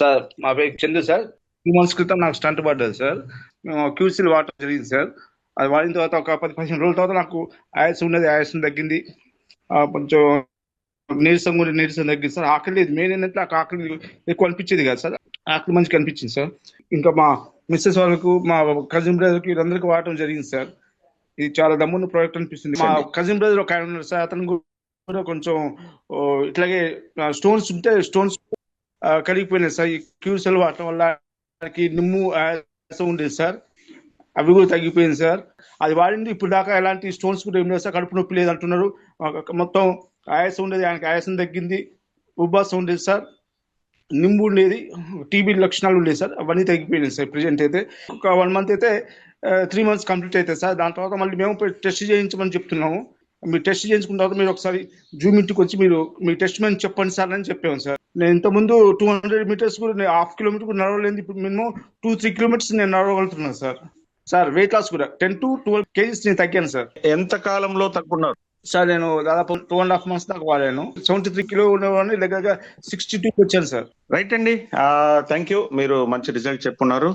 Sir మా పేరు Chandu sir. Two months క్రితం నాకు స్టంట్ పడ్డది సార్. మేము క్యూసీలు వాడటం జరిగింది సార్. అది వాడిన తర్వాత ఒక పది పదిహేను రోజుల తర్వాత నాకు ఆయాసం ఉన్నది ఆయాసం తగ్గింది. ఆ, కొంచెం నీరసం కూడా నీరసం తగ్గింది సార్. ఆకలి లేదు. మెయిన్ ఏంటంటే నాకు ఆకలి ఎక్కువ అనిపించేది కదా సార్. ఆకలి మంచిగా అనిపించింది సార్. ఇంకా మా మిస్సెస్ వాళ్ళకు మా కజిన్ బ్రదర్కి వీళ్ళందరికీ వాడటం జరిగింది సార్. ఇది చాలా దమ్మున్న ప్రోడక్ట్ అనిపిస్తుంది. మా కజిన్ బ్రదర్ ఒక ఆయన ఉన్నారు సార్. అతను కూడా కొంచెం ఇట్లాగే స్టోన్స్ ఉంటే స్టోన్స్ కరిగిపోయినాయి సార్ ఈ క్యూసెల్ వాడటం వల్ల ఆయనకి నిమ్ము ఆయాసం ఉండేది సార్. అవి కూడా తగ్గిపోయింది సార్. అది వాడింది. ఇప్పుడు దాకా ఎలాంటి స్టోన్స్ కూడా ఏం లేదు సార్. కడుపు నొప్పి లేదు అంటున్నారు. మొత్తం ఆయాసం ఉండేది. ఆయనకి ఆయాసం తగ్గింది. ఉబ్బాసం ఉండేది సార్. నింబు ఉండేది. టీబీ లక్షణాలు ఉండేవి సార్. అవన్నీ తగ్గిపోయినాయి సార్ ప్రజెంట్ అయితే. ఒక వన్ మంత్ అయితే త్రీ మంత్స్ కంప్లీట్ అవుతాయి సార్. దాని తర్వాత మళ్ళీ మేము టెస్ట్ చేయించమని చెప్తున్నాము. మీరు టెస్ట్ చేయించుకున్న తర్వాత మీరు ఒకసారి జూమ్ ఇంటికి వచ్చి మీరు మీ టెస్ట్ మేము చెప్పండి సార్ అని చెప్పాము సార్. నేను ఇంతకుముందు టూ హండ్రెడ్ మీటర్స్ కూడా నేను హాఫ్ కిలోమీటర్ కూడా నడవలేదు. ఇప్పుడు మినిమం టూ త్రీ కిలోమీటర్స్ నేను నడవగలుగుతున్నాను సార్. సార్ వెయిట్ లాస్ కూడా. టెన్ టు ట్వెల్వ్ కేజీస్ నేను తగ్గాను సార్. ఎంత కాలంలో తగ్గున్నారు? సార్ నేను దాదాపు టూ అండ్ హాఫ్ మంత్స్ దాకా వాడాను. సెవెంటీ త్రీ కిలో ఉండేవాడిని దగ్గరగా సిక్స్టీ టూ వచ్చాను సార్. రైట్ అండి. థ్యాంక్ యూ మీరు మంచి రిజల్ట్ చెప్పున్నారు.